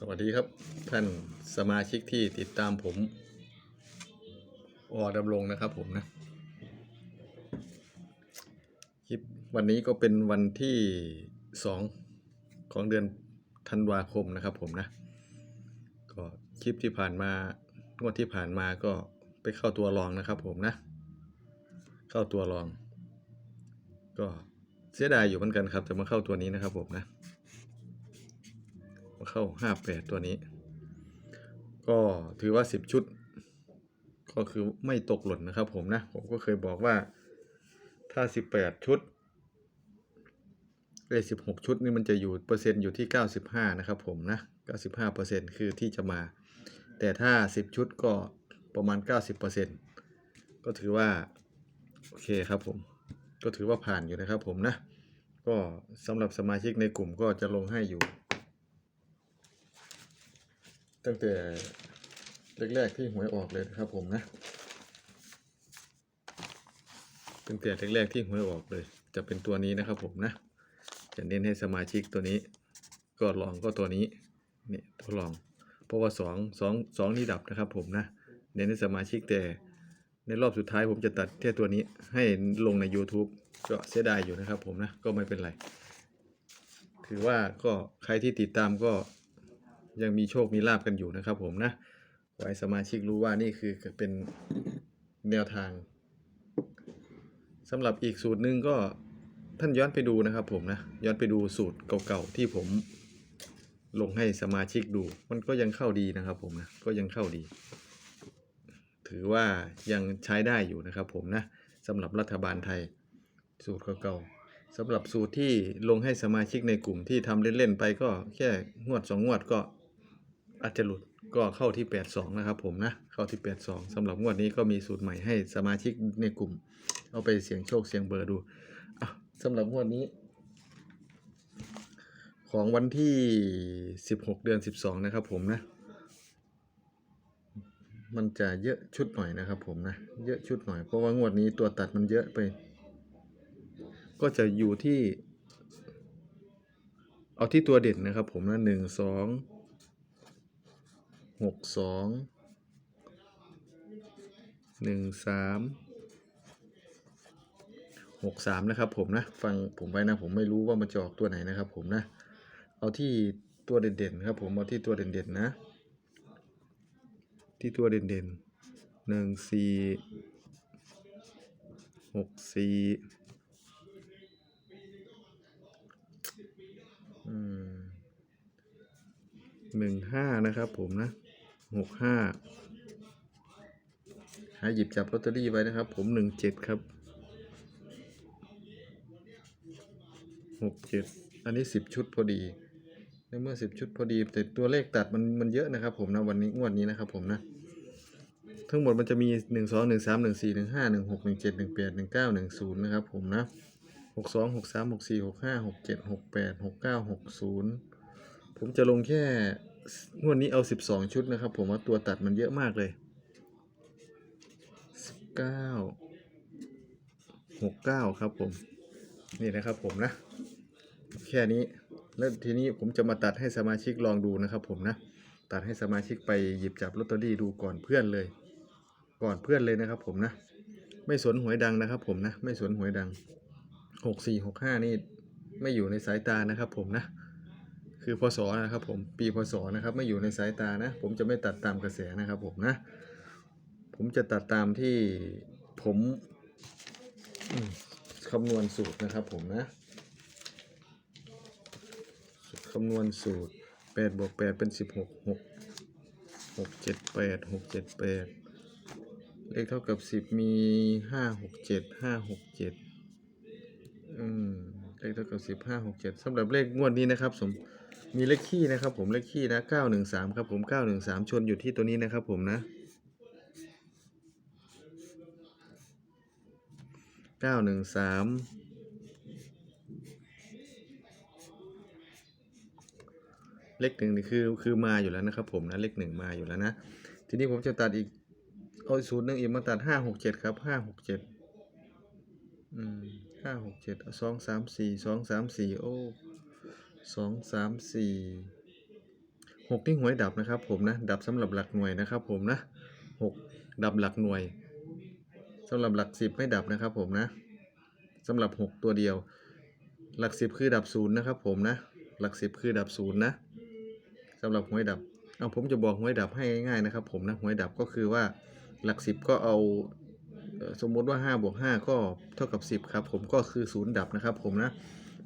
สวัสดีครับท่านสมาชิกที่ติดตามผมอดำรงนะครับผมนะ คลิปวันนี้ก็เป็นวันที่สองของเดือนธันวาคมนะครับผมนะ ก็คลิปที่ผ่านมางวดที่ผ่านมาก็ไปเข้าตัวรองนะครับผมนะ เข้าตัวรอง ก็เสียดายอยู่เหมือนกันครับแต่มาเข้าตัวนี้นะครับผมนะ เข้าห้าแปดตัวนี้ ก็ถือว่าสิบชุด ก็คือไม่ตกหล่นนะครับผมนะ ผมก็เคยบอกว่าถ้าสิบแปดชุดเลขสิบหกชุดนี่มันจะอยู่เปอร์เซ็นต์อยู่ที่เก้าสิบห้านะครับผมนะเก้าสิบห้าเปอร์เซ็นต์คือที่จะมา แต่ถ้าสิบชุดก็ประมาณเก้าสิบเปอร์เซ็นต์ก็ถือว่า โอเคครับผม ก็ถือว่าผ่านอยู่นะครับผมนะ ก็สำหรับสมาชิกในกลุ่มก็จะลงให้อยู่ ตั้งแต่แรกๆที่หวยออกเลยครับผมนะตั้งแต่แรกๆที่หวยออกเลย จะเป็นตัวนี้นะครับผมนะจะเน้นให้สมาชิกตัวนี้ ก็ลองก็ตัวนี้นี่ตัวลอง เพราะว่าสองสองสองนี่ดับนะครับผมนะเน้นให้สมาชิกแต่ในรอบสุดท้ายผมจะตัดแค่ตัวนี้ให้ลงใน YouTube ก็เสียดายอยู่นะครับผมนะ ก็ไม่เป็นไร ถือว่าก็ใครที่ติดตามก็ ยังมีโชคมีลาบกันอยู่นะครับผมนะขอให้สมาชิกรู้ว่านี่คือเป็นแนวทางสำหรับอีกสูตรหนึ่งก็ท่านย้อนไปดูนะครับผมนะย้อนไปดูสูตรเก่าๆที่ผมลงให้สมาชิกดู มันก็ยังเข้าดีนะครับผมนะก็ยังเข้าดี ถือว่ายังใช้ได้อยู่นะครับผมนะสำหรับรัฐบาลไทยสูตรเก่าๆสำหรับสูตรที่ลงให้สมาชิกในกลุ่มที่ทำเล่นๆไปก็แค่งวดสองงวดก็ อาจจะหลุดก็เข้าที่ 82 นะครับผมนะ เข้าที่ 82สำหรับงวดนี้ก็มีสูตรใหม่ให้สมาชิกในกลุ่ม เอาไปเสี่ยงโชคเสี่ยงเบอร์ดูสำหรับงวดนี้ ของวันที่ 16 เดือน 12 นะครับผมนะ มันจะเยอะชุดหน่อยนะครับผมนะ เยอะชุดหน่อย เพราะว่างวดนี้ตัวตัดมันเยอะไป ก็จะอยู่ที่ เอาที่ตัวเด่นนะครับผมนะหนึ่งสอง หกสองหนึ่งสามหกสามนะครับผมนะ ฟังผมไว้นะ ผมไม่รู้ว่ามันจะออกตัวไหนนะครับผมนะ เอาที่ตัวเด่นๆครับผม เอาที่ตัวเด่นๆนะ ที่ตัวเด่นๆหนึ่งสี่หกสี่หนึ่งห้านะครับผมนะ หกห้าหาหยิบจับลอตเตอรี่ไว้นะครับ ผมหนึ่งเจ็ดครับหกเจ็ดอันนี้สิบชุดพอดีในเมื่อสิบชุดพอดี แต่ตัวเลขตัดมันมันเยอะนะครับ ผมนะวันนี้งวดนี้นะครับ ผมนะทั้งหมดมันจะมีหนึ่งสองหนึ่งสามหนึ่งสี่หนึ่งห้าหนึ่งหกหนึ่งเจ็ดหนึ่งแปดหนึ่งเก้าหนึ่งศูนย์นะครับ ผมนะหกสองหกสามหกสี่หกห้าหกเจ็ดหกแปดหกเก้าหกศูนย์ผมจะลงแค่ งวดนี้เอาสิบสองชุดนะครับ ผมว่าตัวตัดมันเยอะมากเลยสิบเก้าหกเก้าครับผม นี่นะครับผมนะ แค่นี้ แล้วทีนี้ผมจะมาตัดให้สมาชิกลองดูนะครับผมนะ ตัดให้สมาชิกไปหยิบจับลอตเตอรี่ดูก่อนเพื่อนเลย ก่อนเพื่อนเลยนะครับผมนะ ไม่สนหวยดังนะครับผมนะ ไม่สนหวยดังหกสี่หกห้านี่ไม่อยู่ในสายตานะครับผมนะ คือพศนะครับผมปีพศนะครับไม่อยู่ในสายตานะ ผมจะไม่ตัดตามกระแสนะครับผมนะ ผมจะตัดตามที่ผมคำนวณสูตรนะครับผมนะคำนวณสูตรแปดบวกแปดเป็นสิบหกหกหกเจ็ดแปดหกเจ็ดแปดเลขเท่ากับสิบมีห้าหกเจ็ดห้าหกเจ็ดอืมเลขเท่ากับสิบห้าหกเจ็ดสำหรับเลขงวดนี้นะครับผม มีเลขขี้นะครับ ผมเลขขี้นะเก้าหนึ่งสามครับผมเก้าหนึ่งสามชนอยู่ที่ตัวนี้นะครับ ผมนะเก้าหนึ่งสามเลขหนึ่งนี่คือคือมาอยู่แล้วนะครับ ผมนะเลขหนึ่งมาอยู่แล้วนะ ทีนี้ผมจะตัดอีกเอาสูตรหนึ่งอีกมาตัดห้าหกเจ็ดครับห้าหกเจ็ดอืมห้าหกเจ็ดสองสามสี่สองสามสี่โอ้ สองสามสี่หกนี่หวยดับนะครับผมนะ ดับสำหรับหลักหน่วยนะครับผมนะหกดับหลักหน่วยสำหรับหลักสิบไม่ดับนะครับผมนะสำหรับหกตัวเดียว หลักสิบคือดับศูนย์นะครับผมนะ หลักสิบคือดับศูนย์นะสำหรับหวยดับเอาผมจะบอกหวยดับให้ง่ายๆนะครับผมนะหวยดับก็คือว่าหลักสิบก็เอาสมมติว่า5บวก5ก็เท่ากับ 10 ครับ ผมก็คือศูนย์ดับนะครับผมนะ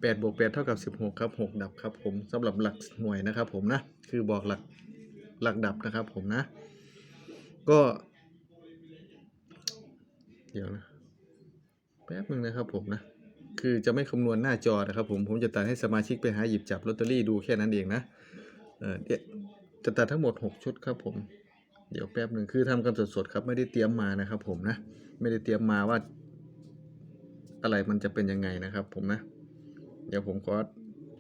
8บวก8เท่ากับ 16 ครับ 6 ดับครับผมสำหรับหลักหน่วยนะครับผมนะ คือบอกหลักหลักดับนะครับผมนะ ก็ เดี๋ยวนะแป๊บนึงนะครับผมนะ คือจะไม่คำนวณหน้าจอนะครับผม ผมจะตัดให้สมาชิกไปหาหยิบจับลอตเตอรี่ดูแค่นั้นเองนะ เออเดี๋ยวจะตัดทั้งหมด 6 ชุดครับผม เดี๋ยวแป๊บหนึ่งคือทำกันสดๆครับไม่ได้เตรียมมานะครับผมนะ ไม่ได้เตรียมมาว่า อะไรมันจะเป็นยังไงนะครับผมนะ เดี๋ยวผมขอ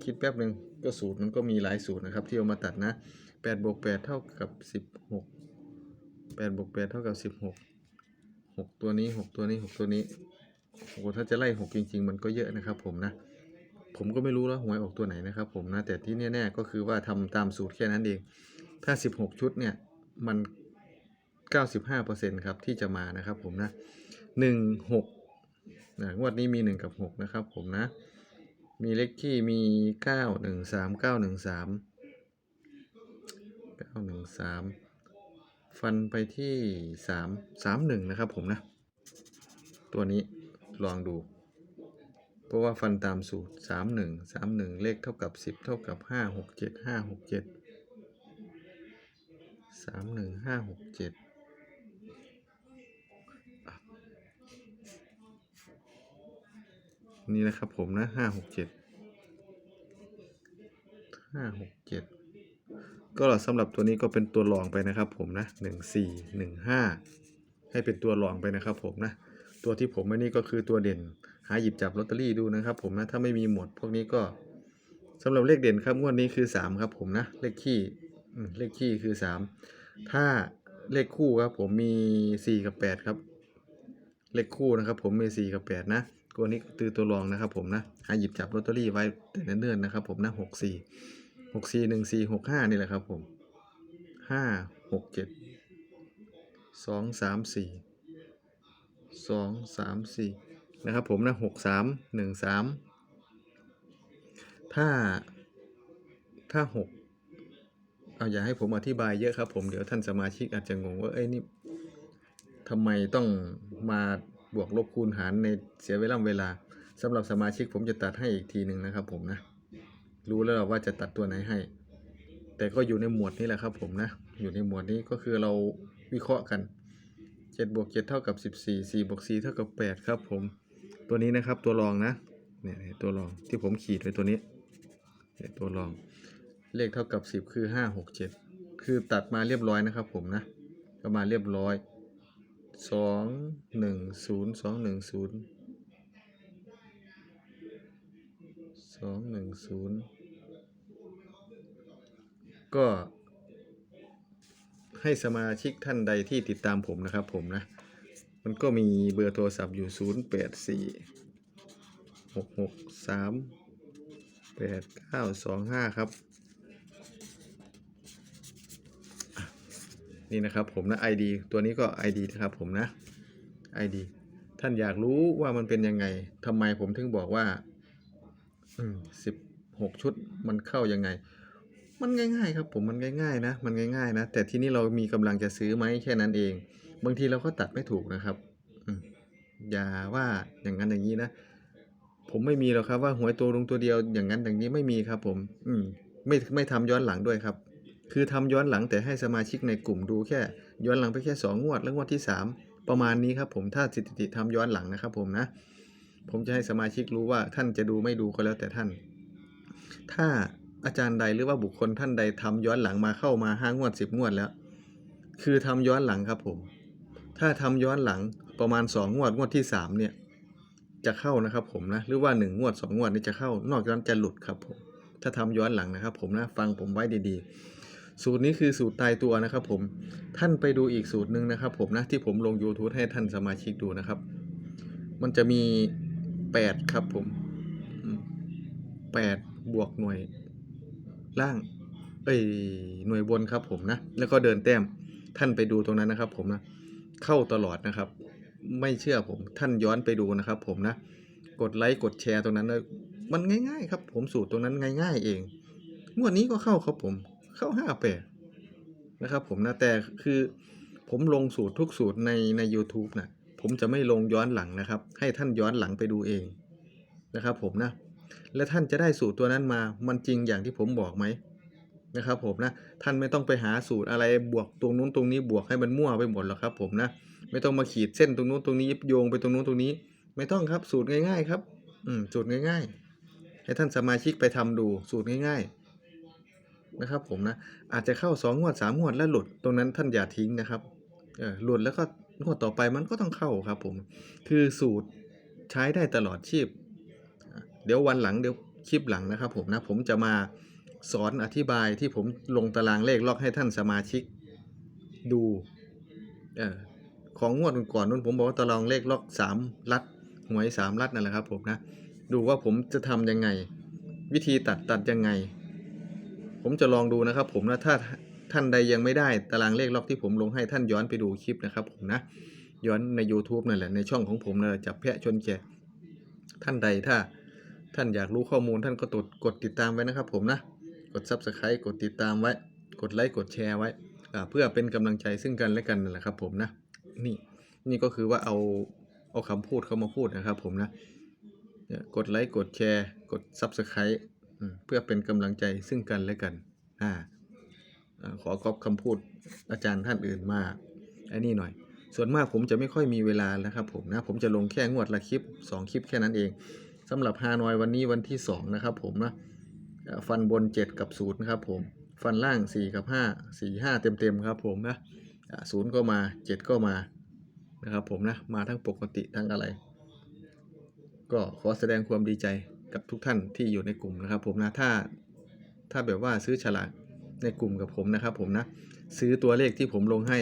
คิดแป๊บหนึ่งก็สูตรมันก็มีหลายสูตรนะครับ ที่เอามาตัดนะ8บวก8เท่ากับ 16 8บวก8เท่ากับ 16 6 ตัวนี้ 6 ตัวนี้ 6 ตัวนี้โอ้โหถ้าจะไล่ 6 จริง ๆ มันก็เยอะนะครับผมนะ ผมก็ไม่รู้แล้วหวยออกตัวไหนนะครับผมนะ แต่ที่แน่ๆก็คือว่าทำตามสูตรแค่นั้นเอง ถ้า 16 ชุดเนี่ย มัน 95%ครับ ที่จะมานะครับผมนะ 1 6นะงวดนี้มี 1 กับ 6 นะครับผมนะ มีเลขที่มี9 1 3 9 1 3 9 1 3ฟันไปที่3 3 1นะครับผมนะ ตัวนี้ลองดู เพราะว่าฟันตามสูตร3 1 3 1เลขเท่ากับ10เท่ากับ5 6 7 5 6 7 3 1 5 6 7นี่ นี่นะครับผมนะ5 6 7 5 6 7ก็สำหรับตัวนี้ก็เป็นตัวรองไปนะครับผมนะ1 4 1 5ให้เป็นตัวรองไปนะครับผมนะตัวที่ผมไม่นี่ก็คือตัวเด่น หาหยิบจับลอตเตอรี่ดูนะครับผมนะถ้าไม่มีหมดพวกนี้ก็สำหรับเลขเด่นครับงวดนี้คือ3ครับผมนะเลขขี้เลขขี้คือ3ถ้าเลขคู่ครับผมมี4กับ8ครับ เลขคู่นะครับผมมี4กับ8นะ ตัวนี้คือตัวรองนะครับผมนะหาหยิบจับลอตเตอรี่ไว้แต่เนิ่นๆนะครับผมนะ6 4 6 4 1 4 6 5นี่แหละครับผม5 6 7 2 3 4สองสามสี่นะครับผมนะหกสามหนึ่งสามถ้าถ้าหกเอาอย่าให้ผมอธิบายเยอะครับผมเดี๋ยวท่านสมาชิกอาจจะงงว่าเอ้ยนี่ทำไมต้องมา บวกลบคูณหารในเสียเวลาเวลาสำหรับสมาชิกผมจะตัดให้อีกทีหนึ่งนะครับผมนะ รู้แล้วว่าจะตัดตัวไหนให้ แต่ก็อยู่ในหมวดนี้แหละครับผมนะ อยู่ในหมวดนี้ก็คือเราวิเคราะห์กันเจ็ดบวกเจ็ดเท่ากับสิบสี่สี่บวกสี่เท่ากับแปดครับผม ตัวนี้นะครับตัวรองนะเนี่ยตัวรองที่ผมขีดไว้ตัวนี้เนี่ยตัวรองเลขเท่ากับสิบคือห้าหกเจ็ดคือตัดมาเรียบร้อยนะครับผมนะ ก็มาเรียบร้อย สองหนึ่งศูนย์สองหนึ่งศูนย์สองหนึ่งศูนย์ก็ให้สมาชิกท่านใดที่ติดตามผมนะครับผมนะ มันก็มีเบอร์โทรศัพท์อยู่ 0 8 4 6 6 3 8 9 2 5 ครับอะ นี่นะครับผมนะ ID ตัวนี้ก็ ID นะครับผมนะ ID ท่านอยากรู้ว่ามันเป็นยังไงทำไมผมถึงบอกว่าอืม16ชุดมันเข้ายังไง มันง่ายๆครับผมมันง่ายๆนะ มันง่ายๆนะ แต่ที่นี่เรามีกำลังจะซื้อไหมแค่นั้นเอง บางทีเราก็ตัดไม่ถูกนะครับอืมอย่าว่าอย่างนั้นอย่างนี้นะ ผมไม่มีหรอกครับว่าหวยตัวลงตัวเดียวอย่างนั้นอย่างนี้ไม่มีครับ ผม อืมไม่ไม่ทำย้อนหลังด้วยครับ คือทำย้อนหลังแต่ให้สมาชิกในกลุ่มดูแค่ ย้อนหลังไปแค่สองงวด แล้วงวดที่สามประมาณนี้ครับผมถ้าสถิติทำย้อนหลังนะครับผมนะ ผมจะให้สมาชิกรู้ว่าท่านจะดูไม่ดูก็แล้วแต่ท่าน ถ้าอาจารย์ใดหรือว่าบุคคลท่านใดทำย้อนหลังมาเข้ามาห้างวดสิบงวดแล้ว คือทำย้อนหลังครับผม ถ้าทำย้อนหลังประมาณสองงวดงวดที่สามเนี่ยจะเข้านะครับผมนะหรือว่าหนึ่งงวดสองงวดนี่จะเข้านอกจากนั้นจะหลุดครับผมถ้าทำย้อนหลังนะครับผมนะฟังผมไว้ดีๆ สูตรนี้คือสูตรตายตัวนะครับผมท่านไปดูอีกสูตรหนึ่งนะครับผมนะที่ผมลง YouTube ให้ท่านสมาชิกดูนะครับ มันจะมีแปดครับผมอืมแปดบวกหน่วยล่าง เอ้ยหน่วยบนครับผมนะ แล้วก็เดินแต้มท่านไปดูตรงนั้นนะครับ ผมนะ เข้าตลอดนะครับ ไม่เชื่อผมท่านย้อนไปดูนะครับ ผมนะ กดไลค์กดแชร์ตรงนั้นนะมันง่าย ๆ ครับ ผมสูตรตรงนั้นง่าย ๆ เองงวดนี้ก็เข้าครับผม เข้าห้าแปดนะครับผมนะแต่คือผมลงสูตรทุกสูตรในใน u t u b e นะผมจะไม่ลงย้อนหลังนะครับ ให้ท่านย้อนหลังไปดูเองนะครับผมนะ และท่านจะได้สูตรตัวนั้นมามันจริงอย่างที่ผมบอกไหมนะครับผมนะท่านไม่ต้องไปหาสูตรอะไรบวกตรงนู้นตรงนี้บวกให้มันมั่วไปหมดหรอกครับผมนะไม่ต้องมาขีดเส้นตรงนู้นตรงนี้โยงไปตรงนู้นตรงนี้ ไม่ต้องครับสูตรง่ายๆครับ อืมสูตรง่าย ๆ ให้ท่านสมาชิกไปทำดูสูตรง่าย ๆ นะครับผมนะอาจจะเข้าสองงวดสามงวดแล้วหลุดตรงนั้นท่านอย่าทิ้งนะครับหลุดแล้วก็งวดต่อไปมันก็ต้องเข้าครับผมคือสูตรใช้ได้ตลอดชีพ เดี๋ยววันหลังเดี๋ยวคลิปหลังนะครับผมนะผมจะมาสอนอธิบายที่ผมลงตารางเลขล็อกให้ท่านสมาชิกดูออของงวดก่อนนู้นผมบอกว่าตารางเลขล็อกสามลัดหวยสามลัดนั่นแหละครับผมนะดูว่าผมจะทำยังไง วิธีตัดตัดยังไง ผมจะลองดูนะครับ ผมนะถ้าท่านใดยังไม่ได้ตารางเลขล็อกที่ผมลงให้ท่านย้อนไปดูคลิปนะครับผมนะย้อนใน YouTube นั่นแหละในช่องของผมนะจับแพะชนแกะท่านใดถ้าท่านอยากรู้ข้อมูลท่านก็กดกดติดตามไว้นะครับ ผมนะกด Subscribe กดติดตามไว้ กดไลค์กดแชร์ไว้เพื่อเป็นกำลังใจซึ่งกันและกันนั่นแหละครับ ผมนะนี่นี่ก็คือว่าเอาเอาคำพูดเขามาพูดนะครับ ผมนะกดไลค์กดแชร์ กด Subscribe เพื่อเป็นกำลังใจซึ่งกันและกันอ่าขอก๊อปคำพูดอาจารย์ท่านอื่นมาไอ้นี่หน่อย ส่วนมากผมจะไม่ค่อยมีเวลานะครับผมนะ ผมจะลงแค่งวดละคลิป 2 คลิปแค่นั้นเองสำหรับฮานอยวันนี้วันที่ 2 นะครับผมนะฟันบน 7 กับ0นะครับผมฟันล่าง 4 กับ 5 4 5 เต็มๆครับผมนะศูนย์ก็มา 7 ก็มานะครับผมนะ มาทั้งปกติทั้งอะไร ก็ขอแสดงความดีใจ กับทุกท่านที่อยู่ในกลุ่มนะครับ ผมนะถ้าถ้าแบบว่าซื้อฉลากในกลุ่มกับผมนะครับ ผมนะซื้อตัวเลขที่ผมลงให้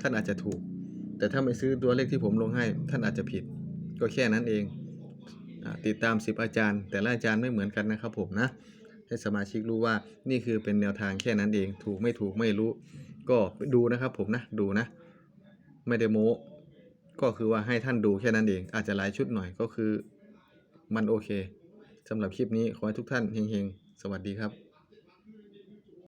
ท่านอาจจะถูก แต่ถ้าไม่ซื้อตัวเลขที่ผมลงให้ ท่านอาจจะผิด ก็แค่นั้นเองติดตาม 10 อาจารย์ แต่ละอาจารย์ไม่เหมือนกันนะครับผมนะให้สมาชิกรู้ว่านี่คือเป็นแนวทางแค่นั้นเอง ถูกไม่ถูกไม่รู้ ก็ดูนะครับผมนะดูนะไม่ได้โม้ก็คือว่าให้ท่านดูแค่นั้นเอง อาจจะหลายชุดหน่อยก็คือมันโอเค สำหรับคลิปนี้ขอให้ทุกท่านเฮงๆ สวัสดีครับ